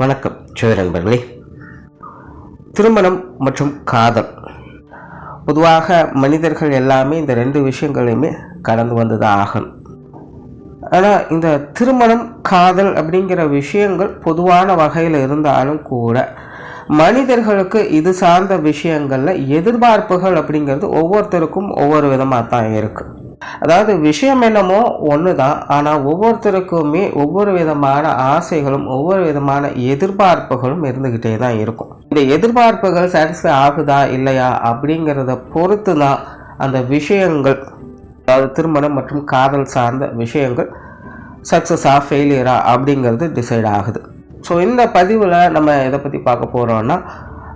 வணக்கம் ஜோதி நண்பர்களே திருமணம் மற்றும் காதல். பொதுவாக மனிதர்கள் எல்லாமே இந்த ரெண்டு விஷயங்களையுமே கடந்து வந்து தான் ஆகணும். ஆனால் இந்த திருமணம் காதல் அப்படிங்கிற விஷயங்கள் பொதுவான வகையில் இருந்தாலும் கூட மனிதர்களுக்கு இது சார்ந்த விஷயங்களில் எதிர்பார்ப்புகள் அப்படிங்கிறது ஒவ்வொருத்தருக்கும் ஒவ்வொரு விதமாக தான் இருக்குது அதாவது விஷயம் என்னமோ ஒன்று தான் ஆனால் ஒவ்வொருத்தருக்குமே ஒவ்வொரு விதமான ஆசைகளும் ஒவ்வொரு விதமான எதிர்பார்ப்புகளும் இருந்துக்கிட்டே தான் இருக்கும். இந்த எதிர்பார்ப்புகள் சாட்டிஸ்ஃபை ஆகுதா இல்லையா அப்படிங்கிறத பொறுத்து தான் அந்த விஷயங்கள் அதாவது திருமணம் மற்றும் காதல் சார்ந்த விஷயங்கள் சக்ஸஸாக ஃபெயிலியரா அப்படிங்கிறது டிசைட் ஆகுது. ஸோ இந்த பதிவில் நம்ம எதை பற்றி பார்க்க போகிறோன்னா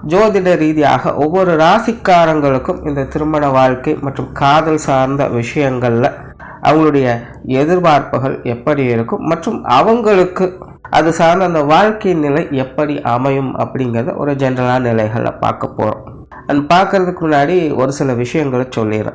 ஜோதிட ரீதியாக ஒவ்வொரு ராசிக்காரங்களுக்கும் இந்த திருமண வாழ்க்கை மற்றும் காதல் சார்ந்த விஷயங்களில் அவங்களுடைய எதிர்பார்ப்புகள் எப்படி இருக்கும் மற்றும் அவங்களுக்கு அது சார்ந்த அந்த வாழ்க்கை நிலை எப்படி அமையும் அப்படிங்கிறத ஒரு ஜென்ரலான நிலைகளில் பார்க்க போகிறோம் அண்ட் பார்க்கறதுக்கு முன்னாடி ஒரு சில விஷயங்களை சொல்லிடுறேன்.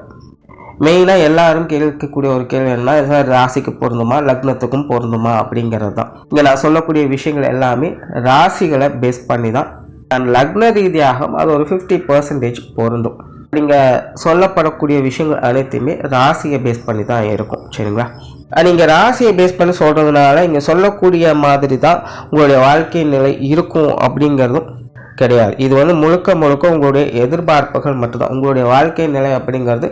மெயினாக எல்லாரும் கேட்கக்கூடிய ஒரு கேள்வி என்ன சார் ராசிக்கு பொருந்துமா? லக்னத்துக்கும் பொருந்துமா? அப்படிங்கிறது தான் இங்கே நான் சொல்லக்கூடிய விஷயங்கள் எல்லாமே ராசிகளை பேஸ் பண்ணி தான் தன் லக்ன ரீதியாகவும் அது ஒரு ஃபிஃப்டி பர்சன்டேஜ் பொருந்தும். நீங்கள் சொல்லப்படக்கூடிய விஷயங்கள் அனைத்துமே ராசியை பேஸ் பண்ணி தான் இருக்கும். சரிங்களா? நீங்கள் ராசியை பேஸ் பண்ணி சொல்கிறதுனால இங்கே சொல்லக்கூடிய மாதிரி தான் உங்களுடைய வாழ்க்கை நிலை இருக்கும் அப்படிங்கிறதும் கிடையாது. இது வந்து முழுக்க முழுக்க உங்களுடைய எதிர்பார்ப்புகள் மட்டும்தான். உங்களுடைய வாழ்க்கை நிலை அப்படிங்கிறது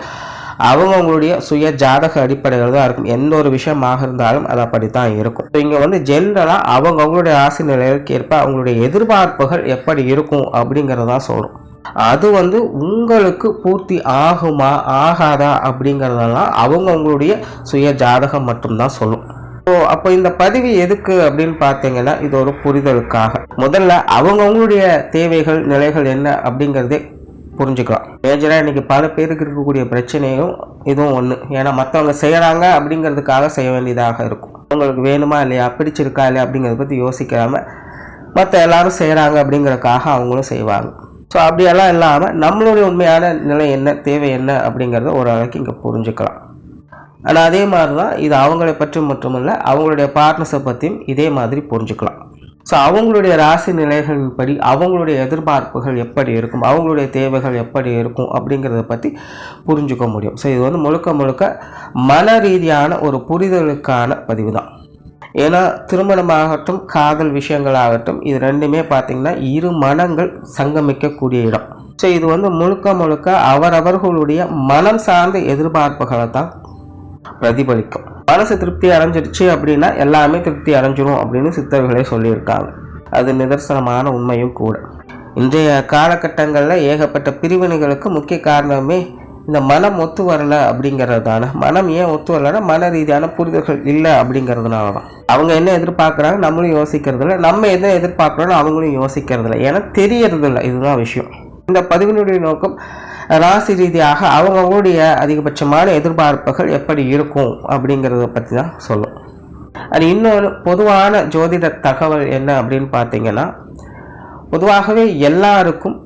அவங்கவுங்களுடைய சுய ஜாதக அடிப்படையில் தான் இருக்கும். எந்த ஒரு விஷயமாக இருந்தாலும் அது அப்படித்தான் இருக்கும். இப்போ இங்கே வந்து ஜென்ரலாக அவங்கவுங்களுடைய ராசி நிலைக்கு ஏற்ப அவங்களுடைய எதிர்பார்ப்புகள் எப்படி இருக்கும் அப்படிங்கிறதான் சொல்கிறோம் அது வந்து உங்களுக்கு பூர்த்தி ஆகுமா ஆகாதா அப்படிங்கிறதெல்லாம் அவங்கவுங்களுடைய சுய ஜாதகம் மட்டும்தான் சொல்லும். ஸோ அப்போ இந்த பதிவு எதுக்கு அப்படின்னு பார்த்தீங்கன்னா இது ஒரு புரிதலுக்காக. முதல்ல அவங்கவுங்களுடைய தேவைகள் நிலைகள் என்ன அப்படிங்கிறதே புரிஞ்சுக்கலாம். மேஜராக இன்றைக்கி பல பேருக்கு இருக்கக்கூடிய பிரச்சனையும் இதுவும் ஒன்று ஏன்னா மற்றவங்க செய்கிறாங்க அப்படிங்கிறதுக்காக செய்ய வேண்டியதாக இருக்கும். அவங்களுக்கு வேணுமா இல்லையா? பிடிச்சிருக்கா இல்லையா? அப்படிங்கிறத பற்றி யோசிக்காமல் மற்ற எல்லாரும் செய்கிறாங்க அப்படிங்கிறதுக்காக அவங்களும் செய்வாங்க. ஸோ அப்படியெல்லாம் இல்லாமல் நம்மளுடைய உண்மையான நிலை என்ன? தேவை என்ன? அப்படிங்கிறத ஓரளவுக்கு இங்கே புரிஞ்சுக்கலாம். ஆனால் அதே மாதிரி தான் இது அவங்களை பற்றி மட்டுமல்ல அவங்களுடைய பார்ட்னர்ஸை பற்றியும் இதே மாதிரி புரிஞ்சுக்கலாம். ஸோ அவங்களுடைய ராசி நிலைகளின்படி அவங்களுடைய எதிர்பார்ப்புகள் எப்படி இருக்கும் அவங்களுடைய தேவைகள் எப்படி இருக்கும் அப்படிங்கிறத பற்றி புரிஞ்சுக்க முடியும். ஸோ இது வந்து முழுக்க முழுக்க மன ரீதியான ஒரு புரிதலுக்கான பதிவு தான் ஏன்னா திருமணமாகட்டும் காதல் விஷயங்களாகட்டும் இது ரெண்டுமே பார்த்திங்கன்னா இரு மனங்கள் சங்கமிக்கக்கூடிய இடம். ஸோ இது வந்து முழுக்க முழுக்க அவரவர்களுடைய மனம் சார்ந்த எதிர்பார்ப்புகளை தான் பிரதிபலிக்கும். மனசு திருப்தி அடைஞ்சிருச்சு அப்படின்னா எல்லாமே திருப்தி அடைஞ்சிரும் அப்படின்னு சித்தர்களே சொல்லியிருக்காங்க. அது நிதர்சனமான உண்மையும் கூட. இன்றைய காலகட்டங்களில் ஏகப்பட்ட பிரிவினைகளுக்கு முக்கிய காரணமே இந்த மனம் ஒத்து வரலை அப்படிங்கிறதான மனம் ஏன் ஒத்து வரலன்னா மன ரீதியான புரிதல்கள் இல்லை அப்படிங்கிறதுனால தான். அவங்க என்ன எதிர்பார்க்குறாங்க? நம்மளும் யோசிக்கிறதில்ல நம்ம என்ன எதிர்பார்க்குறோன்னு அவங்களும் யோசிக்கிறதில்ல ஏன்னா தெரியறதில்ல. இதுதான் விஷயம். இந்த பதிவினுடைய நோக்கம் ராசி ரீதியாக அவங்கவுங்களுடைய அதிகபட்சமான எதிர்பார்ப்புகள் எப்படி இருக்கும் அப்படிங்கிறத பற்றி தான் சொல்லும் அது இன்னொரு பொதுவான ஜோதிட தகவல் என்ன அப்படின்னு பார்த்தீங்கன்னா பொதுவாகவே எல்லாருக்கும்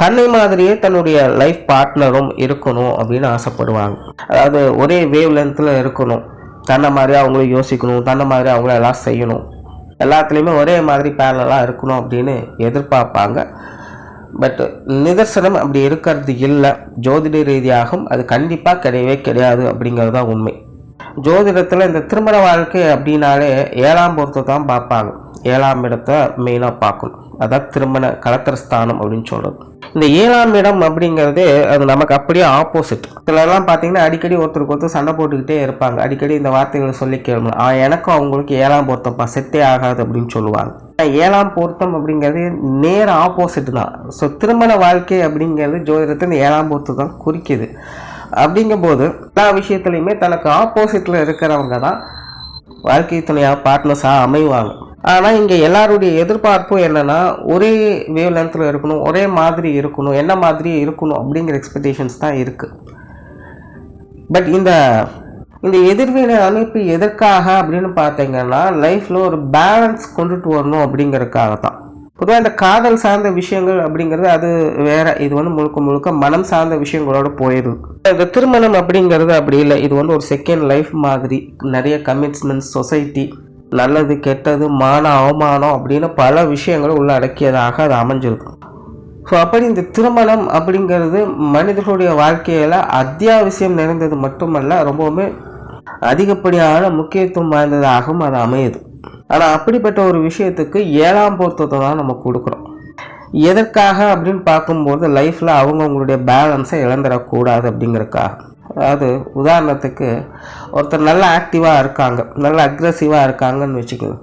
தன்னை மாதிரியே தன்னுடைய லைஃப் பார்ட்னரும் இருக்கணும் அப்படின்னு ஆசைப்படுவாங்க. அதாவது ஒரே வேவ் லென்த்தில் இருக்கணும். தன்னை மாதிரி அவங்களும் யோசிக்கணும் தன்னை மாதிரி அவங்கள எல்லாம் செய்யணும். எல்லாத்துலேயுமே ஒரே மாதிரி பேரலாக இருக்கணும் அப்படின்னு எதிர்பார்ப்பாங்க. பட் நிதர்சனம் அப்படி இருக்கிறது இல்லை. ஜோதிட ரீதியாகவும் அது கண்டிப்பாக கிடையவே கிடையாது அப்படிங்கிறது தான் உண்மை. ஜோதிடத்தில் இந்த திருமண வாழ்க்கை அப்படின்னாலே ஏழாம் பொறுத்து தான் பார்ப்பாங்க. ஏழாம் இடத்தை மெயினாக பார்க்கணும். அதான் திருமண கலத்திரஸ்தானம் அப்படின்னு சொல்கிறது இந்த ஏழாம் இடம் அப்படிங்கிறது அது நமக்கு அப்படியே ஆப்போசிட் சிலர்லாம் பார்த்தீங்கன்னா அடிக்கடி ஒருத்தருக்கு ஒருத்தர் சண்டை போட்டுக்கிட்டே இருப்பாங்க. அடிக்கடி இந்த வார்த்தைகளை சொல்லி கேளுங்க. எனக்கும் அவங்களுக்கு ஏழாம் பொருத்தப்பா செட்டே ஆகாது அப்படின்னு சொல்லுவாங்க. ஏழாம் பொருத்தம் அப்படிங்கிறது நேர் ஆப்போசிட் தான். ஸோ திருமண வாழ்க்கை அப்படிங்கிறது ஜோதிடத்தை இந்த ஏழாம் பொருத்தம் தான் குறிக்குது. அப்படிங்கும்போது எல்லா விஷயத்துலையுமே தனக்கு ஆப்போசிட்டில் இருக்கிறவங்க தான் வாழ்க்கை துணையாக பார்ட்னர்ஸாக அமைவாங்க. ஆனால் இங்கே எல்லாருடைய எதிர்பார்ப்பும் என்னென்னா ஒரே வேவ் லென்த்தில் இருக்கணும் ஒரே மாதிரி இருக்கணும் என்ன மாதிரி இருக்கணும் அப்படிங்கிற எக்ஸ்பெக்டேஷன்ஸ் தான் இருக்குது பட் இந்த இந்த எதிர்வினை அமைப்பு எதற்காக அப்படின்னு பார்த்தீங்கன்னா லைஃப்பில் ஒரு பேலன்ஸ் கொண்டுட்டு வரணும் அப்படிங்கிறதுக்காக தான். பொதுவாக இந்த காதல் சார்ந்த விஷயங்கள் அப்படிங்கிறது அது வேற இது வந்து முழுக்க முழுக்க மனம் சார்ந்த விஷயங்களோட போயிடுது இந்த திருமணம் அப்படிங்கிறது அப்படி இல்லை. இது வந்து ஒரு செகண்ட் லைஃப் மாதிரி. நிறைய கமிட்மெண்ட்ஸ் சொசைட்டி நல்லது கெட்டது மான அவமானம் அப்படின்னு பல விஷயங்களை உள்ளடக்கியதாக அது அமைஞ்சிருக்கும் ஸோ அப்படி இந்த திருமணம் அப்படிங்கிறது மனிதர்களுடைய வாழ்க்கையில் அத்தியாவசியம் நிறைந்தது மட்டுமல்ல ரொம்பவுமே அதிகப்படியான முக்கியத்துவம் வாய்ந்ததாகவும் அது அமையுது. ஆனால் அப்படிப்பட்ட ஒரு விஷயத்துக்கு ஏழாம் பொருத்தத்தை தான் நம்ம கொடுக்குறோம். எதற்காக அப்படின்னு பார்க்கும்போது லைஃப்பில் அவங்கவுங்களுடைய பேலன்ஸை இழந்துடக்கூடாது அப்படிங்கிறதுக்காக. அதாவது உதாரணத்துக்கு ஒருத்தர் நல்ல ஆக்டிவாக இருக்காங்க நல்ல அக்ரெசிவாக இருக்காங்கன்னு வச்சுக்கோங்க.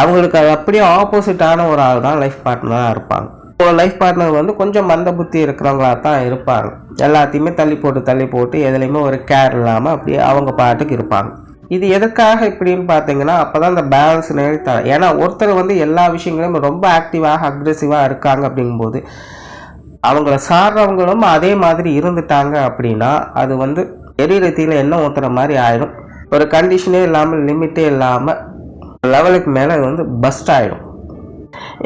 அவங்களுக்கு அது அப்படியே ஆப்போசிட்டான ஒரு ஆள் தான் லைஃப் பார்ட்னராக இருப்பாங்க. இப்போ லைஃப் பார்ட்னர் வந்து கொஞ்சம் மந்த புத்தி இருக்கிறவங்களா தான் இருப்பாங்க. எல்லாத்தையுமே தள்ளி போட்டு தள்ளி போட்டு எதுலேயுமே ஒரு கேர் இல்லாமல் அப்படியே அவங்க பாட்டுக்கு இருப்பாங்க. இது எதுக்காக இப்படின்னு பார்த்தீங்கன்னா அப்போ தான் இந்த பேலன்ஸ் நிலைத்த ஏன்னா ஒருத்தர் வந்து எல்லா விஷயங்களையும் ரொம்ப ஆக்டிவாக அக்ரெசிவாக இருக்காங்க அப்படிங்கும்போது அவங்கள சாடுறவங்களும் அதே மாதிரி இருந்துட்டாங்க அப்படின்னா அது வந்து எரிரத்தியில் என்ன ஊற்றுற மாதிரி ஆயிடும் ஒரு கண்டிஷனே இல்லாமல் லிமிட்டே இல்லாமல் லெவலுக்கு மேலே அது வந்து பஸ்ட் ஆகிடும்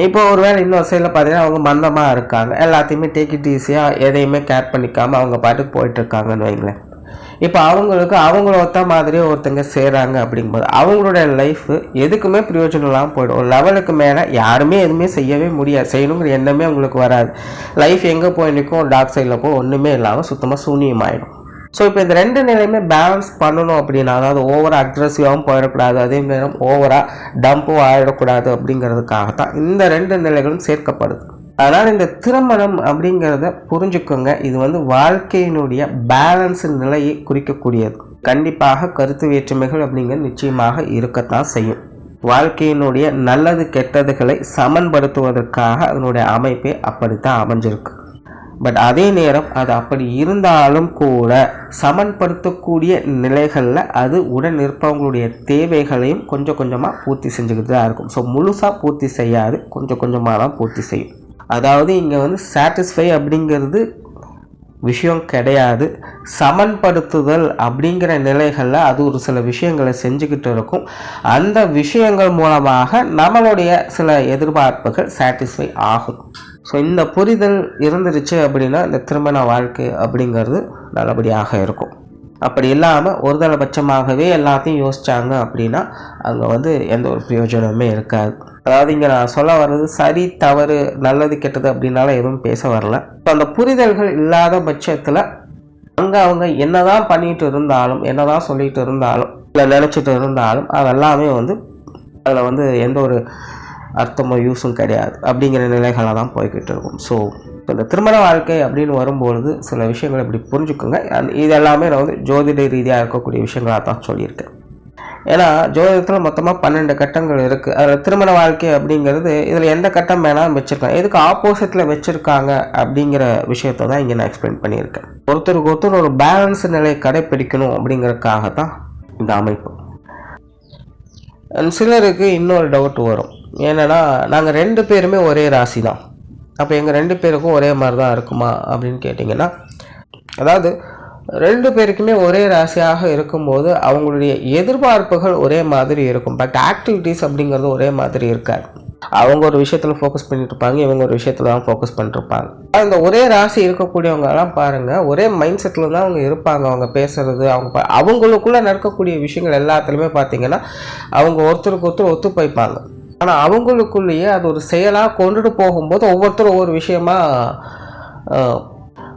இப்போ ஒருவேளை இன்னொரு சைடில் பார்த்தீங்கன்னா அவங்க மந்தமாக இருக்காங்க. எல்லாத்தையுமே டேக் இட் ஈஸியாக எதையுமே கேர் பண்ணிக்காமல் அவங்க பாட்டுக்கு போயிட்டுருக்காங்கன்னு வைங்களேன். இப்போ அவங்களுக்கு அவங்கள ஒத்த மாதிரியே ஒருத்தங்க செய்கிறாங்க அப்படிங்கும்போது அவங்களுடைய லைஃப்பு எதுக்குமே பிரயோஜனம் இல்லாமல் போயிடும். ஒரு லெவலுக்கு மேலே யாருமே எதுவுமே செய்யவே முடியாது. செய்யணுங்கிற எண்ணமே அவங்களுக்கு வராது. லைஃப் எங்கே போய் நிற்கும் டார்க் சைடில் போய் ஒன்றுமே இல்லாமல் சுத்தமாக சூனியமாயிடும். ஸோ இப்போ இந்த ரெண்டு நிலையுமே பேலன்ஸ் பண்ணணும் அப்படின்னா அதாவது ஓவராக அக்ரெசிவாகவும் போயிடக்கூடாது அதே நேரம் ஓவராக டம்பும் ஆகிடக்கூடாது அப்படிங்கிறதுக்காக தான் இந்த ரெண்டு நிலைகளும் சேர்க்கப்படுது. அதனால் இந்த திருமணம் அப்படிங்கிறத புரிஞ்சுக்கோங்க. இது வந்து வாழ்க்கையினுடைய பேலன்ஸ் நிலையை குறிக்கக்கூடியது. கண்டிப்பாக கருத்து வேற்றுமைகள் அப்படிங்கிறது நிச்சயமாக இருக்கத்தான் செய்யும். வாழ்க்கையினுடைய நல்லது கெட்டதுகளை சமன்படுத்துவதற்காக அதனுடைய அமைப்பே அப்படித்தான் அமைஞ்சிருக்கு. பட் அதே நேரம் அது அப்படி இருந்தாலும் கூட சமன்படுத்தக்கூடிய நிலைகளில் அது உடன் இருப்பவங்களுடைய தேவைகளையும் கொஞ்சம் கொஞ்சமாக பூர்த்தி செஞ்சுக்கிட்டு தான் இருக்கும். ஸோ முழுசாக பூர்த்தி செய்யாது கொஞ்சம் கொஞ்சமாக தான் பூர்த்தி செய்யும். அதாவது இங்கே வந்து சாட்டிஸ்ஃபை அப்படிங்கிறது விஷயம் கிடையாது. சமன்படுத்துதல் அப்படிங்கிற நிலைகளில் அது ஒரு சில விஷயங்களை செஞ்சுக்கிட்டு இருக்கும். அந்த விஷயங்கள் மூலமாக நம்மளுடைய சில எதிர்பார்ப்புகள் சாட்டிஸ்ஃபை ஆகும். ஸோ இந்த புரிதல் இருந்துருச்சு அப்படின்னா இந்த திருமண வாழ்க்கை அப்படிங்கிறது நல்லபடியாக இருக்கும். அப்படி இல்லாமல் ஒருதலைபட்சமாகவே எல்லாத்தையும் யோசித்தாங்க அப்படின்னா அங்கே வந்து எந்த ஒரு பிரயோஜனமே இருக்காது. அதாவது இங்கே நான் சொல்ல வர்றது சரி தவறு நல்லது கெட்டது அப்படின்னால எதுவும் பேச வரல. இப்போ அந்த புரிதல்கள் இல்லாத பட்சத்தில் அங்கே அவங்க என்னதான் பண்ணிட்டு இருந்தாலும் என்னதான் சொல்லிட்டு இருந்தாலும் இல்லை நினச்சிட்டு இருந்தாலும் அதெல்லாமே வந்து அதில் வந்து எந்த ஒரு அர்த்தமோ யூஸும் கிடையாது அப்படிங்கிற நிலைகளை தான் போய்கிட்டு இருக்கும். ஸோ இந்த திருமண வாழ்க்கை அப்படின்னு வரும்பொழுது சில விஷயங்களை இப்படி புரிஞ்சுக்கோங்க. இது எல்லாமே நான் வந்து ஜோதிட ரீதியாக இருக்கக்கூடிய விஷயங்களாக தான் சொல்லியிருக்கேன். ஏன்னா ஜோதிடத்தில் மொத்தமாக பன்னெண்டு கட்டங்கள் இருக்குது அதில் திருமண வாழ்க்கை அப்படிங்கிறது இதில் எந்த கட்டம் வேணாலும் வச்சுருக்காங்க எதுக்கு ஆப்போசிட்டில் வச்சுருக்காங்க அப்படிங்கிற விஷயத்தை தான் இங்கே நான் எக்ஸ்பிளைன் பண்ணியிருக்கேன். ஒருத்தருக்கு ஒருத்தர் ஒரு பேலன்ஸ் நிலையை கடைப்பிடிக்கணும் அப்படிங்கிறதுக்காக தான் இந்த அமைப்பு. சிலருக்கு இன்னொரு டவுட் வரும். ஏன்னா நாங்கள் ரெண்டு பேருமே ஒரே ராசி தான் அப்போ எங்கள் ரெண்டு பேருக்கும் ஒரே மாதிரி தான் இருக்குமா அப்படின்னு கேட்டிங்கன்னா அதாவது ரெண்டு பேருக்குமே ஒரே ராசியாக இருக்கும்போது அவங்களுடைய எதிர்பார்ப்புகள் ஒரே மாதிரி இருக்கும். பட் ஆக்டிவிட்டீஸ் அப்படிங்கிறது ஒரே மாதிரி இருக்காது. அவங்க ஒரு விஷயத்தில் ஃபோக்கஸ் பண்ணிட்டு இருப்பாங்க இவங்க ஒரு விஷயத்தில் தான் ஃபோக்கஸ் பண்ணிருப்பாங்க அந்த ஒரே ராசி இருக்கக்கூடியவங்கலாம் பாருங்கள் ஒரே மைண்ட் செட்டில் தான் அவங்க இருப்பாங்க. அவங்க பேசுறது அவங்க அவங்களுக்குள்ளே நடக்கக்கூடிய விஷயங்கள் எல்லாத்துலேயுமே பார்த்தீங்கன்னா அவங்க ஒருத்தருக்கு ஒருத்தர் ஒத்துப்பைப்பாங்க ஆனால் அவங்களுக்குள்ளேயே அது ஒரு செயலாக கொண்டுட்டு போகும்போது ஒவ்வொருத்தரும் ஒவ்வொரு விஷயமா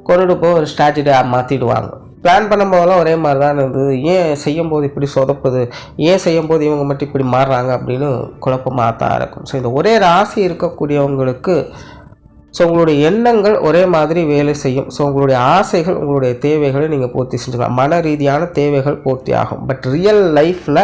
கொண்டுட்டு போய் ஒரு ஸ்ட்ராட்டஜியாக மாற்றிடுவாங்க பிளான் பண்ணும்போதெல்லாம் ஒரே மாதிரி தான் இருந்தது. ஏன் செய்யும்போது இப்படி சொதப்புது? ஏன் செய்யும்போது இவங்க மட்டும் இப்படி மாறுறாங்க அப்படின்னு குழப்பமாக தான் இருக்கும். ஸோ இந்த ஒரே ராசி இருக்கக்கூடியவங்களுக்கு ஸோ உங்களுடைய எண்ணங்கள் ஒரே மாதிரி வேலை செய்யும். ஸோ உங்களுடைய ஆசைகள் உங்களுடைய தேவைகளை நீங்கள் பூர்த்தி செஞ்சுக்கலாம். மன ரீதியான தேவைகள் பூர்த்தி ஆகும் பட் ரியல் லைஃப்பில்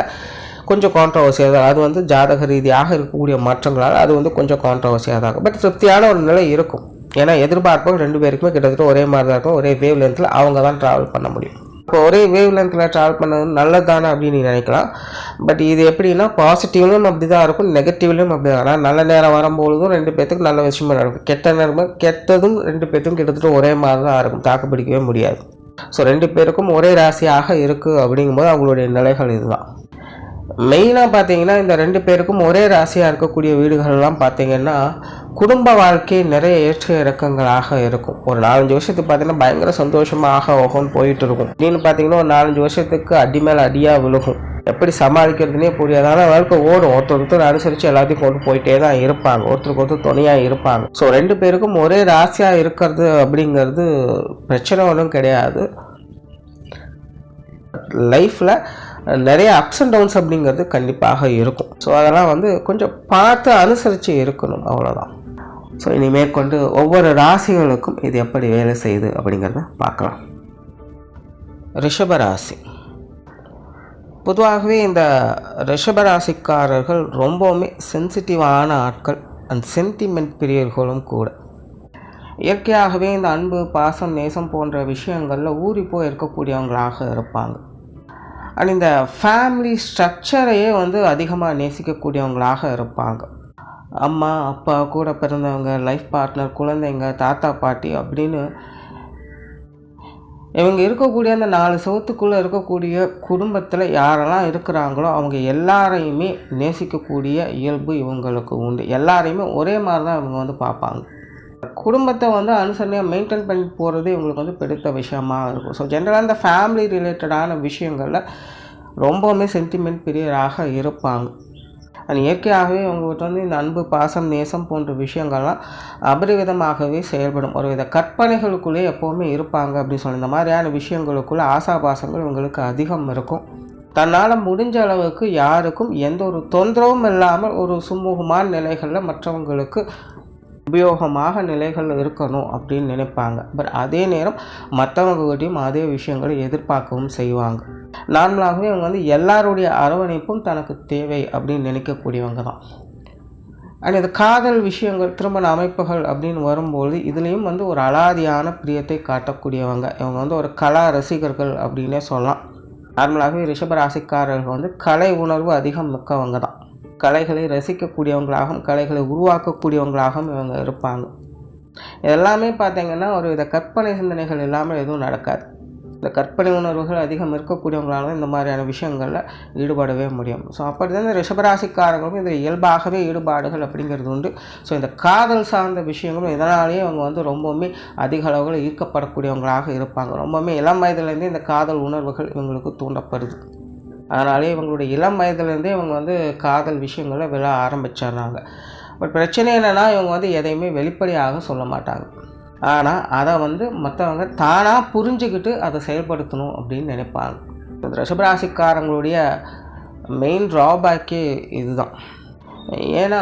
கொஞ்சம் கான்ட்ரவர்சியாக தான் அது வந்து ஜாதக ரீதியாக இருக்கக்கூடிய மாற்றங்களால் அது வந்து கொஞ்சம் கான்ட்ரவர்சியாக தான் இருக்கும். பட் திருப்தியான ஒரு நிலை இருக்கும். ஏன்னா எதிர்பார்ப்பும் ரெண்டு பேருக்குமே கிட்டத்தட்ட ஒரே மாதிரி தான் இருக்கும். ஒரே வேவ் லென்த்தில் அவங்க தான் ட்ராவல் பண்ண முடியும். இப்போ ஒரே வேவ் லென்த்தில் ட்ராவல் பண்ணது நல்லது தானே அப்படின்னு நினைக்கலாம். பட் இது எப்படின்னா பாசிட்டிவ்லையும் அப்படி தான் இருக்கும் நெகட்டிவ்லையும் அப்படி தான் ஆனால் நல்ல நேரம் வரும்பொழுதும் ரெண்டு பேர்த்துக்கு நல்ல விஷயமா நடக்கும். கெட்ட நேரம் கெட்டதும் ரெண்டு பேர்த்துக்கும் கிட்டத்தட்ட ஒரே மாதிரி தான் இருக்கும். தாக்கு பிடிக்கவே முடியாது. ஸோ ரெண்டு பேருக்கும் ஒரே ராசியாக இருக்குது அப்படிங்கும்போது அவங்களுடைய நிலைகள் இதுதான். மெயினாக பார்த்தீங்கன்னா இந்த ரெண்டு பேருக்கும் ஒரே ராசியாக இருக்கக்கூடிய வீடுகள்லாம் பார்த்தீங்கன்னா குடும்ப வாழ்க்கை நிறைய ஏற்ற இறக்கங்களாக இருக்கும். ஒரு நாலஞ்சு வருஷத்துக்கு பார்த்தீங்கன்னா பயங்கர சந்தோஷமாக ஆக ஓகோன்னு போயிட்டு இருக்கும். அப்படின்னு பார்த்தீங்கன்னா ஒரு நாலஞ்சு வருஷத்துக்கு அடி மேலே அடியாக விழுகும். எப்படி சமாளிக்கிறதுனே புரியாது. ஆனால் வாழ்க்கை ஓடும். ஒருத்தர் ஒருத்தர் அனுசரித்து எல்லாத்தையும் கொண்டு போயிட்டே தான் இருப்பாங்க. ஒருத்தருக்கு ஒருத்தர் துணையாக இருப்பாங்க. ஸோ ரெண்டு பேருக்கும் ஒரே ராசியாக இருக்கிறது அப்படிங்கிறது பிரச்சனை ஒன்றும் கிடையாது. லைஃப்பில் நிறைய அப்ஸ் அண்ட் டவுன்ஸ் அப்படிங்கிறது கண்டிப்பாக இருக்கும். ஸோ அதெல்லாம் வந்து கொஞ்சம் பார்த்து அனுசரித்து இருக்கணும் அவ்வளோதான் ஸோ இனி மேற்கொண்டு ஒவ்வொரு ராசிகளுக்கும் இது எப்படி வேலை செய்யுது அப்படிங்கிறத பார்க்கலாம். ரிஷபராசி. பொதுவாகவே இந்த ரிஷபராசிக்காரர்கள் ரொம்பவுமே சென்சிட்டிவான ஆட்கள் அண்ட் சென்டிமெண்ட் பிரியர்களும் கூட. இயற்கையாகவே இந்த அன்பு பாசம் நேசம் போன்ற விஷயங்களில் ஊறி போய் இருக்கக்கூடியவங்களாக இருப்பாங்க. அண்ட் இந்த ஃபேமிலி ஸ்ட்ரக்சரையே வந்து அதிகமாக நேசிக்கக்கூடியவங்களாக இருப்பாங்க. அம்மா அப்பா கூட பிறந்தவங்க லைஃப் பார்ட்னர் குழந்தைங்க தாத்தா பாட்டி அப்படின்னு இவங்க இருக்கக்கூடிய அந்த நாலு சவுத்துக்குள்ளே இருக்கக்கூடிய குடும்பத்தில் யாரெல்லாம் இருக்கிறாங்களோ அவங்க எல்லாரையுமே நேசிக்கக்கூடிய இயல்பு இவங்களுக்கு உண்டு. எல்லாரையுமே ஒரே மாதிரி தான் இவங்க வந்து பார்ப்பாங்க. குடும்பத்தை வந்து அனுசரணையாக மெயின்டைன் பண்ணி போகிறது இவங்களுக்கு வந்து பிடித்த விஷயமாக இருக்கும். ஸோ ஜென்ரலாக இந்த ஃபேமிலி ரிலேட்டடான விஷயங்களில் ரொம்பவுமே சென்டிமெண்ட் பிரியராக இருப்பாங்க. அண்ட் இயற்கையாகவே உங்கள்கிட்ட வந்து இந்த அன்பு பாசம் நேசம் போன்ற விஷயங்கள்லாம் அபரிவிதமாகவே செயல்படும். ஒரு வித கற்பனைகளுக்குள்ளே எப்போவுமே இருப்பாங்க அப்படின்னு சொல்லி இந்த மாதிரியான விஷயங்களுக்குள்ளே ஆசாபாசங்கள் இவங்களுக்கு அதிகம் இருக்கும். தன்னால் முடிஞ்ச அளவுக்கு யாருக்கும் எந்த ஒரு தொந்தரவும் இல்லாமல் ஒரு சுமூகமான நிலைகளில் மற்றவங்களுக்கு உபயோகமாக நிலைகள் இருக்கணும் அப்படின்னு நினைப்பாங்க. பட் அதே நேரம் மற்றவங்ககிட்டையும் அதே விஷயங்களை எதிர்பார்க்கவும் செய்வாங்க. நார்மலாகவே அவங்க வந்து எல்லாருடைய அரவணைப்பும் தனக்கு தேவை அப்படின்னு நினைக்கக்கூடியவங்க தான். அண்ட் இது காதல் விஷயங்கள் திருமண அமைப்புகள் அப்படின்னு வரும்போது இதுலேயும் வந்து ஒரு அலாதியான பிரியத்தை காட்டக்கூடியவங்க. இவங்க வந்து ஒரு கலா ரசிகர்கள் அப்படின்னே சொல்லலாம். நார்மலாகவே ரிஷபராசிக்காரர்கள் வந்து கலை உணர்வு அதிகம் மிக்கவங்க தான். கலைகளை ரசிக்கக்கூடியவங்களாகவும் கலைகளை உருவாக்கக்கூடியவங்களாகவும் இவங்க இருப்பாங்க. இதெல்லாமே பார்த்தீங்கன்னா ஒரு வித கற்பனை சிந்தனைகள் இல்லாமல் எதுவும் நடக்காது. இந்த கற்பனை உணர்வுகள் அதிகம் இருக்கக்கூடியவங்களால இந்த மாதிரியான விஷயங்களில் ஈடுபடவே முடியும். ஸோ அப்படி தான் இந்த ரிஷபராசிக்காரங்களுக்கும் இதில் இயல்பாகவே ஈடுபாடுகள் அப்படிங்கிறது உண்டு. ஸோ இந்த காதல் சார்ந்த விஷயங்களும் இதனாலேயே அவங்க வந்து ரொம்பவுமே அதிக அளவில் ஈர்க்கப்படக்கூடியவங்களாக இருப்பாங்க. ரொம்பவுமே இளம் வயதுலேருந்தே இந்த காதல் உணர்வுகள் இவங்களுக்கு தூண்டப்படுது. அதனாலே இவங்களுடைய இளம் வயதுலேருந்தே இவங்க வந்து காதல் விஷயங்களை விழ ஆரம்பிச்சிடுறாங்க. பட் பிரச்சனை என்னென்னா இவங்க வந்து எதையுமே வெளிப்படையாக சொல்ல மாட்டாங்க. ஆனால் அதை வந்து மற்றவங்க தானாக புரிஞ்சுக்கிட்டு அதை செயல்படுத்தணும் அப்படின்னு நினைப்பாங்க. ரிஷபராசிக்காரங்களுடைய மெயின் ட்ராபேக்கே இதுதான். ஏன்னா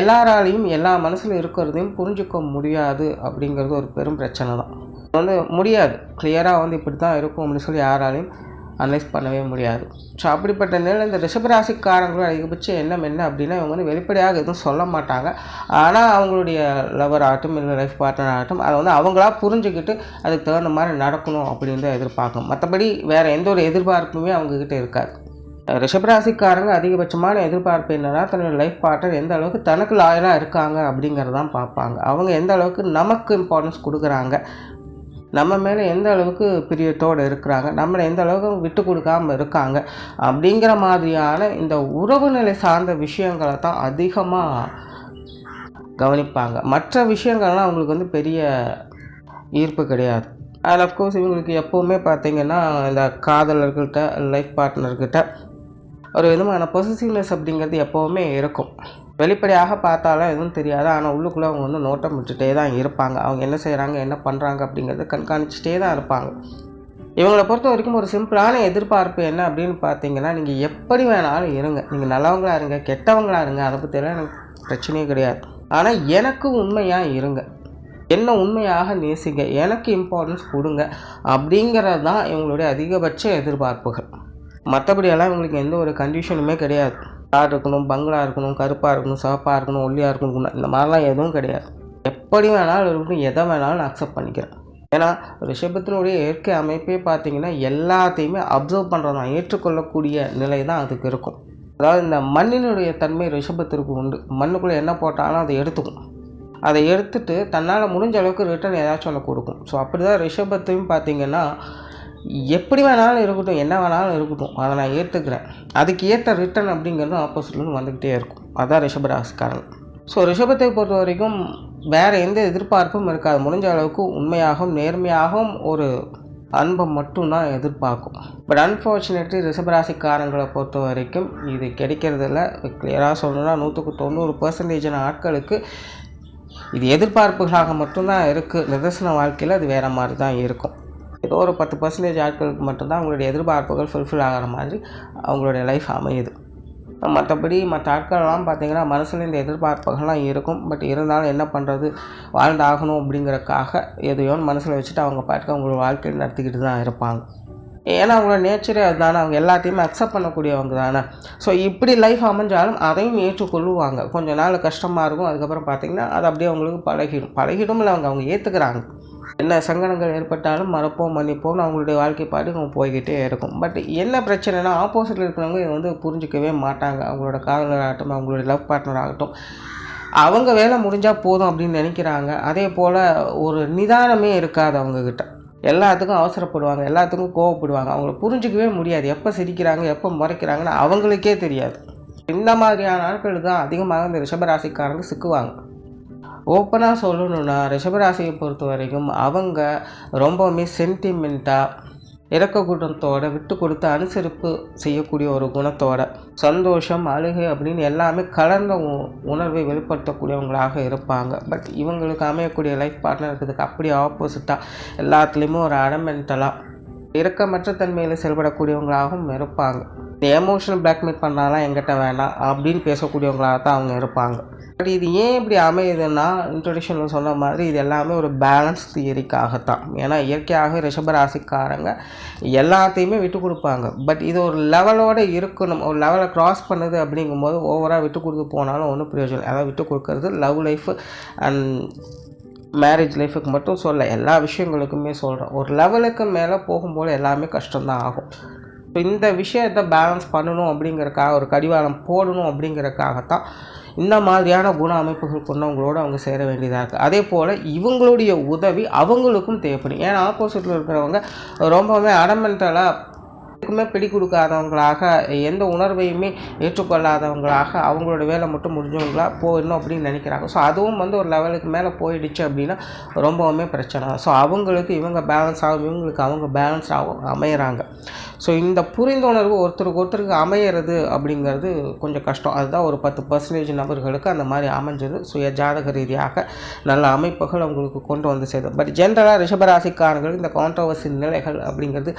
எல்லாராலையும் எல்லா மனசில் இருக்கிறதையும் புரிஞ்சுக்க முடியாது அப்படிங்கிறது ஒரு பெரும் பிரச்சனை தான் வந்து முடியாது. கிளியராக வந்து இப்படி தான் இருக்கும் அப்படின்னு சொல்லி யாராலையும் அனலைஸ் பண்ணவே முடியாது. ஸோ அப்படிப்பட்ட நிலையில் இந்த ரிஷபராசிக்காரங்களும் அதிகபட்சம் எண்ணம் என்ன அப்படின்னா இவங்க வந்து வெளிப்படையாக எதுவும் சொல்ல மாட்டாங்க. ஆனால் அவங்களுடைய லவர் ஆகட்டும் இல்லை லைஃப் பார்ட்னர் ஆகட்டும் அதை வந்து அவங்களா புரிஞ்சுக்கிட்டு அதுக்கு தகுந்த மாதிரி நடக்கணும் அப்படின்னு தான் எதிர்பார்க்கும். மற்றபடி வேறு எந்த ஒரு எதிர்பார்ப்புமே அவங்கக்கிட்ட இருக்காது. ரிஷபராசிக்காரங்க அதிகபட்சமான எதிர்பார்ப்பு என்னன்னா தன்னோட லைஃப் பார்ட்னர் எந்த அளவுக்கு தனக்கு லாயலாக இருக்காங்க அப்படிங்கிறதான் பார்ப்பாங்க. அவங்க எந்த அளவுக்கு நமக்கு இம்பார்ட்டன்ஸ் கொடுக்குறாங்க நம்ம மேலே எந்த அளவுக்கு பிரியத்தோடு இருக்கிறாங்க நம்மளை எந்த அளவுக்கு விட்டு கொடுக்காமல் இருக்காங்க அப்படிங்கிற மாதிரியான இந்த உறவு நிலை சார்ந்த விஷயங்களை தான் அதிகமாக கவனிப்பாங்க. மற்ற விஷயங்கள்லாம் அவங்களுக்கு வந்து பெரிய ஈர்ப்பு கிடையாது. அண்ட் அஃப்கோர்ஸ் இவங்களுக்கு எப்போவுமே பார்த்திங்கன்னா இந்த காதலர்கிட்ட லைஃப் பார்ட்னர்கிட்ட ஒரு விதமான பொசிசிவ்னஸ் அப்படிங்கிறது எப்போவுமே இருக்கும். வெளிப்படையாக பார்த்தாலும் எதுவும் தெரியாது. ஆனால் உள்ளுக்குள்ளே அவங்க வந்து நோட்டம் விட்டுட்டே தான் இருப்பாங்க. அவங்க என்ன செய்கிறாங்க என்ன பண்ணுறாங்க அப்படிங்கிறத கண்காணிச்சிட்டே தான் இருப்பாங்க. இவங்களை பொறுத்த வரைக்கும் ஒரு சிம்பிளான எதிர்பார்ப்பு என்ன அப்படின்னு பார்த்தீங்கன்னா நீங்கள் எப்படி வேணாலும் இருங்க. நீங்கள் நல்லவங்களா இருங்க கெட்டவங்களா இருங்க. அதை பற்றியெல்லாம் எனக்கு பிரச்சனையே கிடையாது. ஆனால் எனக்கு உண்மையாக இருங்க. என்ன உண்மையாக நேசிங்க எனக்கு இம்பார்ட்டன்ஸ் கொடுங்க அப்படிங்கிறது தான் இவங்களுடைய அதிகபட்ச எதிர்பார்ப்புகள். மற்றபடியெல்லாம் இவங்களுக்கு எந்த ஒரு கண்டிஷனுமே கிடையாது. கார் இருக்கணும் பங்களா இருக்கணும் கருப்பாக இருக்கணும் சிவப்பாக இருக்கணும் ஒல்லியாக இருக்கணும் இந்த மாதிரிலாம் எதுவும் கிடையாது. எப்படி வேணாலும் இருக்கணும் எதை வேணாலும் நான் அக்செப்ட் பண்ணிக்கிறேன். ஏன்னா ரிஷபத்தினுடைய இயற்கை அமைப்பே பார்த்தீங்கன்னா எல்லாத்தையுமே அப்சர்வ் பண்ணுறது ஏற்றுக்கொள்ளக்கூடிய நிலை தான் அதுக்கு இருக்கும். அதாவது இந்த மண்ணினுடைய தன்மை ரிஷபத்திற்கு உண்டு. மண்ணுக்குள்ளே என்ன போட்டாலும் அதை எடுத்துக்கும். அதை எடுத்துட்டு தன்னால் முடிஞ்ச அளவுக்கு ரிட்டர்ன் ஏதாச்சும் ஒன்று கொடுக்கும். ஸோ அப்படி தான் ரிஷபத்தையும் பார்த்தீங்கன்னா எப்படி வேணாலும் இருக்கட்டும் என்ன வேணாலும் இருக்கட்டும். அதை நான் ஏற்றுக்கிறேன் அதுக்கு ஏற்ற ரிட்டன் அப்படிங்கிறது ஆப்போசிட்லேருந்து வந்துக்கிட்டே இருக்கும். அதான் ரிஷபராசிக்காரன் ஸோ ரிஷபத்தை பொறுத்த வரைக்கும் வேறு எந்த எதிர்பார்ப்பும் இருக்காது. முடிஞ்ச அளவுக்கு உண்மையாகவும் நேர்மையாகவும் ஒரு அன்பை மட்டும்தான் எதிர்பார்க்கும். பட் அன்ஃபார்ச்சுனேட்லி ரிஷபராசிக்காரங்களை பொறுத்த வரைக்கும் இது கிடைக்கிறதில்ல. கிளியராக சொல்லணும்னா நூற்றுக்கு தொண்ணூறு பர்சன்டேஜான ஆட்களுக்கு இது எதிர்பார்ப்புகளாக மட்டும்தான் இருக்குது நிதர்சன வாழ்க்கையில் அது வேறு மாதிரி தான் இருக்கும். ஏதோ ஒரு பத்து பர்சன்டேஜ் ஆட்களுக்கு மட்டும்தான் அவங்களுடைய எதிர்பார்ப்புகள் ஃபுல்ஃபில் ஆகிற மாதிரி அவங்களுடைய லைஃப் அமையுது. மற்றபடி மற்ற ஆட்கள்லாம் பார்த்தீங்கன்னா மனசில் இந்த எதிர்பார்ப்புகள்லாம் இருக்கும். பட் இருந்தாலும் என்ன பண்ணுறது வாழ்ந்தாகணும் அப்படிங்கிறக்காக எதையோன்னு மனசில் வச்சுட்டு அவங்க பாட்டுக்கு அவங்களோட வாழ்க்கையை நடத்திக்கிட்டு தான் இருப்பாங்க. ஏன்னா அவங்களோட நேச்சரே அதுதானே. அவங்க எல்லாத்தையுமே அக்செப்ட் பண்ணக்கூடியவங்க தானே. ஸோ இப்படி லைஃப் அமைஞ்சாலும் அதையும் ஏற்றுக்கொள்ளுவாங்க கொஞ்சம் நாள் கஷ்டமாக இருக்கும். அதுக்கப்புறம் பார்த்திங்கன்னா அது அப்படியே அவங்களுக்கு பழகிடும். பழகிடும் இல்லை அவங்க. அவங்க ஏற்றுக்கிறாங்க என்ன சங்கடங்கள் ஏற்பட்டாலும் மறப்போம் மன்னிப்போம் அவங்களுடைய வாழ்க்கை பாட்டு அவங்க போய்கிட்டே இருக்கும். பட் என்ன பிரச்சனைனா ஆப்போசிட்டில் இருக்கிறவங்க இதை வந்து புரிஞ்சிக்கவே மாட்டாங்க. அவங்களோட காதலராகட்டும் அவங்களோட லவ் பார்ட்னர் ஆகட்டும். அவங்க வேலை முடிஞ்சால் போதும் அப்படின்னு நினைக்கிறாங்க. அதே போல் ஒரு நிதானமே இருக்காது அவங்கக்கிட்ட எல்லாத்துக்கும் அவசரப்படுவாங்க எல்லாத்துக்கும் கோவப்படுவாங்க. அவங்கள புரிஞ்சிக்கவே முடியாது. எப்போ சிரிக்கிறாங்க எப்போ முறைக்கிறாங்கன்னு அவங்களுக்கே தெரியாது. இந்த மாதிரியான ஆட்கள் தான் அதிகமாக இந்த ரிஷபராசிக்காரங்க சிக்குவாங்க. ஓப்பனாக சொல்லணுன்னா ரிஷபராசியை பொறுத்த வரைக்கும் அவங்க ரொம்பவுமே சென்டிமெண்ட்டாக இறக்க குணத்தோட விட்டு கொடுத்து அனுசரிப்பு செய்யக்கூடிய ஒரு குணத்தோட சந்தோஷம் அழுகை அப்படின்னு எல்லாமே கலந்த உணர்வை வெளிப்படுத்தக்கூடியவங்களாக இருப்பாங்க. பட் இவங்களுக்கு அமையக்கூடிய லைஃப் பார்ட்னர் இருக்கிறதுக்கு அப்படியே ஆப்போசிட்டாக எல்லாத்துலேயுமே ஒரு அடமெண்டலாக இறக்கமற்ற தன்மையில் செயல்படக்கூடியவங்களாகவும் இருப்பாங்க. இந்த எமோஷனல் பிளாக்மெயில் பண்ணாலாம் எங்கிட்ட வேணாம் அப்படின்னு பேசக்கூடியவங்களாக தான் அவங்க இருப்பாங்க. பட் இது ஏன் இப்படி அமையுதுன்னா இன்ட்ரடியூஷனில் சொன்ன மாதிரி இது எல்லாமே ஒரு பேலன்ஸ் தியரிக்காகத்தான் ஏன்னா இயற்கையாக ரிஷபராசிக்காரங்க எல்லாத்தையுமே விட்டு கொடுப்பாங்க. பட் இது ஒரு லெவலோடு இருக்கணும். ஒரு லெவலை க்ராஸ் பண்ணுது அப்படிங்கும்போது ஓவராக விட்டு கொடுத்து போனாலும் ஒன்றும் பிரயோஜனம் அதாவது விட்டு கொடுக்கறது லவ் லைஃப் அண்ட் மேரேஜ் லைஃபுக்கு மட்டும் சொல்ல எல்லா விஷயங்களுக்குமே சொல்கிறேன் ஒரு லெவலுக்கு மேலே போகும்போது எல்லாமே கஷ்டம்தான் ஆகும். இப்போ இந்த விஷயத்தை பேலன்ஸ் பண்ணணும் அப்படிங்கிறக்காக ஒரு கடிவாளம் போடணும் அப்படிங்கிறக்காகத்தான் இந்த மாதிரியான குண அமைப்புகள் கொண்டவங்களோடு அவங்க சேர வேண்டியதாக இருக்குது அதே போல் இவங்களுடைய உதவி அவங்களுக்கும் தேவைப்படும். ஏன்னா ஆப்போசிட்டில் இருக்கிறவங்க ரொம்பவே அடமெண்டலாக எதுக்குமே பிடி கொடுக்காதவங்களாக எந்த உணர்வையுமே ஏற்றுக்கொள்ளாதவங்களாக அவங்களோட வேலை மட்டும் முடிஞ்சவங்களா போயிடணும் அப்படின்னு நினைக்கிறாங்க. ஸோ அதுவும் வந்து ஒரு லெவலுக்கு மேலே போயிடுச்சு அப்படின்னா ரொம்பவுமே பிரச்சனை. ஸோ அவங்களுக்கு இவங்க பேலன்ஸ் ஆகும் இவங்களுக்கு அவங்க பேலன்ஸ் ஆகும் அமையிறாங்க. ஸோ இந்த புரிந்துணர்வு ஒருத்தருக்கு ஒருத்தருக்கு அமையிறது அப்படிங்கிறது கொஞ்சம் கஷ்டம். அதுதான் ஒரு பத்து பர்சன்டேஜ் நபர்களுக்கு அந்த மாதிரி அமைஞ்சது. சுய ஜாதக ரீதியாக நல்ல அமைப்புகள் அவங்களுக்கு கொண்டு வந்து சேர்ந்தது பட் ஜென்ரலாக ரிஷபராசிக்காரர்கள் இந்த கான்ட்ரவர்சி நிலைகள் அப்படிங்கிறது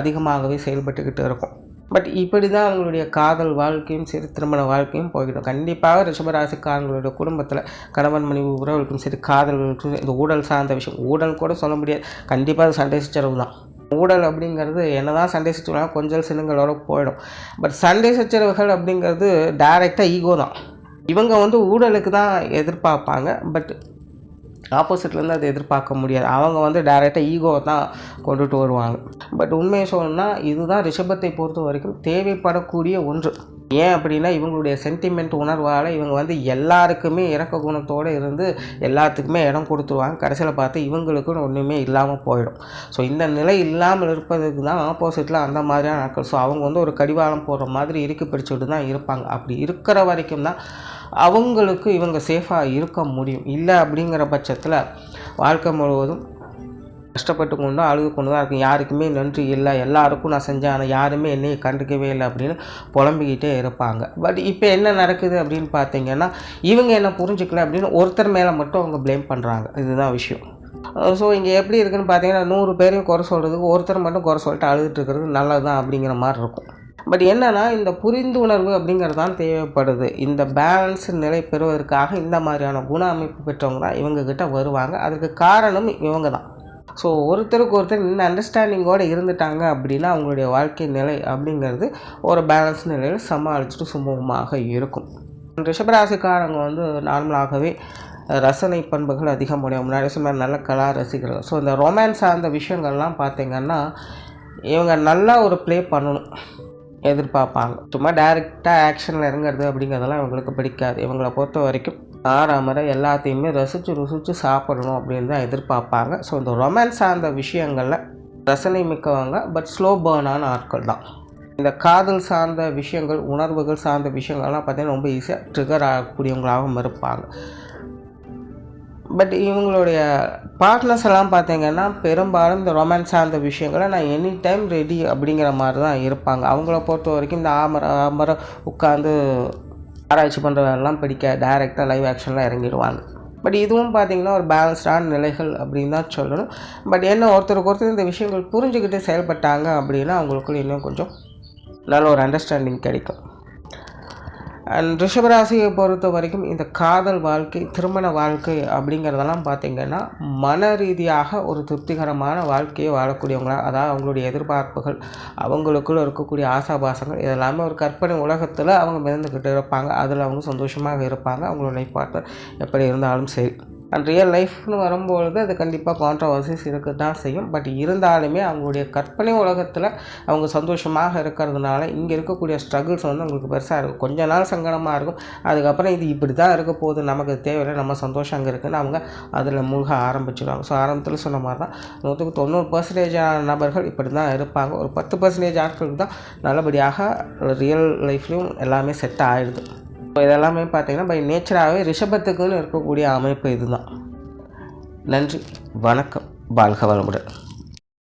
அதிகமாகவே செயல்பட்டுக்கிட்டு இருக்கும். பட் இப்படி தான் அவங்களுடைய காதல் வாழ்க்கையும் சரி திருமண வாழ்க்கையும் போய்கிடும் கண்டிப்பாக ரிஷபராசிக்காரங்களுடைய குடும்பத்தில் கணவன் மனைவி உறவுகளுக்கும் சரி காதல்களுக்கும் இந்த ஊழல் சார்ந்த விஷயம் ஊழல் கூட சொல்ல முடியாது. கண்டிப்பாக அது சண்டை சச்சரவு தான். ஊழல் அப்படிங்கிறது என்ன தான் சண்டை சச்சரவுனா கொஞ்சம் சின்னங்களோட போயிடும். பட் சண்டை சச்சரவுகள் அப்படிங்கிறது டைரெக்டாக ஈகோ தான். இவங்க வந்து ஊழலுக்கு தான் எதிர்பார்ப்பாங்க. பட் ஆப்போசிட்லேருந்து அதை எதிர்பார்க்க முடியாது. அவங்க வந்து டேரெக்டாக ஈகோ தான் கொண்டுட்டு வருவாங்க. பட் உண்மையை சொல்லணும்னா இதுதான் ரிஷபத்தை பொறுத்த வரைக்கும் தேவைப்படக்கூடிய ஒன்று. ஏன் அப்படின்னா இவங்களுடைய சென்டிமெண்ட் உணர்வால் இவங்க வந்து எல்லாருக்குமே இறக்க குணத்தோடு இருந்து எல்லாத்துக்குமே இடம் கொடுத்துருவாங்க. கடைசியில் பார்த்து இவங்களுக்குன்னு ஒன்றுமே இல்லாமல் போயிடும். ஸோ இந்த நிலை இல்லாமல் இருப்பதுக்கு தான் ஆப்போசிட்டில் அந்த மாதிரியான நாட்கள் ஸோ அவங்க வந்து ஒரு கடிவாளம் போடுற மாதிரி இறுக்கி பிடிச்சிட்டு தான் இருப்பாங்க. அப்படி இருக்கிற வரைக்கும் தான் அவங்களுக்கு இவங்க சேஃபாக இருக்க முடியும். இல்லை அப்படிங்கிற பட்சத்தில் வாழ்க்கை முழுவதும் கஷ்டப்பட்டு கொண்டு அழுது கொண்டு தான் இருக்கும் யாருக்குமே நன்றி இல்லை. எல்லாருக்கும் நான் செஞ்சேன். ஆனால் யாருமே என்னையை கண்டுக்கவே இல்லை அப்படின்னு புலம்பிக்கிட்டே இருப்பாங்க. பட் இப்போ என்ன நடக்குது அப்படின்னு பார்த்தீங்கன்னா இவங்க என்ன புரிஞ்சுக்கல அப்படின்னு ஒருத்தர் மேலே மட்டும் அவங்க ப்ளேம் பண்ணுறாங்க இதுதான் விஷயம். ஸோ இங்கே எப்படி இருக்குதுன்னு பார்த்தீங்கன்னா நூறு பேரையும் குறை சொல்கிறதுக்கு ஒருத்தர் மட்டும் குறை சொல்லிட்டு அழுதுட்டு இருக்கிறது நல்லது தான் அப்படிங்கிற மாதிரி இருக்கும். பட் என்னென்னா இந்த புரிந்துணர்வு அப்படிங்கிறது தான் தேவைப்படுது. இந்த பேலன்ஸ் நிலை பெறுவதற்காக இந்த மாதிரியான குண அமைப்பு பெற்றவங்க தான் இவங்கக்கிட்ட வருவாங்க. அதுக்கு காரணம் இவங்க தான் ஸோ ஒருத்தருக்கு ஒருத்தர் இந்த அண்டர்ஸ்டாண்டிங்கோடு இருந்துட்டாங்க அப்படின்னா அவங்களுடைய வாழ்க்கை நிலை அப்படிங்கிறது ஒரு பேலன்ஸ் நிலையில் சமாளிச்சுட்டு சுமூகமாக இருக்கும். ரிஷபராசிக்காரங்க வந்து நார்மலாகவே ரசனை பண்புகள் அதிகமுடைய முன்னாடி சொன்ன நல்ல கலா ரசிகர்கள். ஸோ இந்த ரொமான்ஸ் சார்ந்த விஷயங்கள்லாம் பார்த்திங்கன்னா இவங்க நல்லா ஒரு ப்ளே பண்ணணும். எதிர்பார்ப்பாங்க. சும்மா டைரெக்டாக ஆக்ஷனில் இறங்குறது அப்படிங்கிறதெல்லாம் இவங்களுக்கு பிடிக்காது. இவங்களை பொறுத்த வரைக்கும் ஆறாமரை எல்லாத்தையுமே ரசித்து ருசித்து சாப்பிடணும் அப்படின்னு தான் எதிர்பார்ப்பாங்க. ஸோ இந்த ரொமான்ஸ் சார்ந்த விஷயங்களில் ரசனை மிக்கவங்க பட் ஸ்லோ பேர்னான ஆட்கள் தான். இந்த காதல் சார்ந்த விஷயங்கள் உணர்வுகள் சார்ந்த விஷயங்கள்லாம் பார்த்திங்கன்னா ரொம்ப ஈஸியாக ட்ரிகர் ஆகக்கூடியவங்களாகவும் இருப்பாங்க. பட் இவங்களுடைய பார்ட்னர்ஸ் எல்லாம் பார்த்தீங்கன்னா பெரும்பாலும் இந்த ரொமான்ஸ் சார்ந்த விஷயங்களை நான் எனி டைம் ரெடி அப்படிங்கிற மாதிரி தான் இருப்பாங்க. அவங்கள பொறுத்த வரைக்கும் இந்த ஆமர ஆமர உட்காந்து ஆராய்ச்சி பண்ணுறதெல்லாம் பிடிக்க டைரெக்டாக லைவ் ஆக்ஷன்லாம் இறங்கிடுவாங்க. பட் இதுவும் பார்த்தீங்கன்னா ஒரு பேலன்ஸ்டான நிலைகள் அப்படின்னு தான் சொல்லணும். பட் என்ன ஒருத்தருக்கு ஒருத்தர் இந்த விஷயங்கள் புரிஞ்சுக்கிட்டு செயல்பட்டாங்க அப்படின்னா அவங்களுக்குள்ள இன்னும் கொஞ்சம் நல்ல ஒரு அண்டர்ஸ்டாண்டிங் கிடைக்கும். ரிஷபராசியை பொறுத்த வரைக்கும் இந்த காதல் வாழ்க்கை திருமண வாழ்க்கை அப்படிங்கிறதெல்லாம் பார்த்திங்கன்னா மன ரீதியாக ஒரு திருப்திகரமான வாழ்க்கையை வாழக்கூடியவங்களா அதாவது அவங்களுடைய எதிர்பார்ப்புகள் அவங்களுக்குள்ள இருக்கக்கூடிய ஆசாபாசங்கள் இதெல்லாமே ஒரு கற்பனை உலகத்தில் அவங்க மிதந்துக்கிட்டு இருப்பாங்க. அதில் அவங்க சந்தோஷமாக இருப்பாங்க. அவங்களோட லைஃப் எப்படி இருந்தாலும் சரி. அண்ட் ரியல் லைஃப்னு வரும்பொழுது அது கண்டிப்பாக கான்ட்ரவர்சிஸ் இருக்க தான் செய்யும். பட் இருந்தாலுமே அவங்களுடைய கற்பனை உலகத்தில் அவங்க சந்தோஷமாக இருக்கிறதுனால இங்கே இருக்கக்கூடிய ஸ்ட்ரகிள்ஸ் வந்து அவங்களுக்கு பெருசாக இருக்கும். கொஞ்ச நாள் சங்கடமாக இருக்கும். அதுக்கப்புறம் இது இப்படி தான் இருக்க போகுது. நமக்கு தேவையில்லை. நம்ம சந்தோஷம் அங்கே இருக்குன்னு அவங்க அதில் மூழ்க ஆரம்பிச்சிடுவாங்க ஸோ ஆரம்பத்தில் சொன்ன மாதிரி தான் நூற்றுக்கு தொண்ணூறு பர்சன்டேஜான நபர்கள் இப்படி தான் இருப்பாங்க. ஒரு பத்து பர்சன்டேஜ் ஆட்களுக்கு தான் நல்லபடியாக ரியல் லைஃப்லேயும் எல்லாமே செட் ஆகிடுது இப்போ இதெல்லாமே பார்த்தீங்கன்னா பை நேச்சராகவே ரிஷபத்துக்குன்னு இருக்கக்கூடிய அமைப்பு இதுதான். நன்றி வணக்கம் வாழ்க வளமுடன்.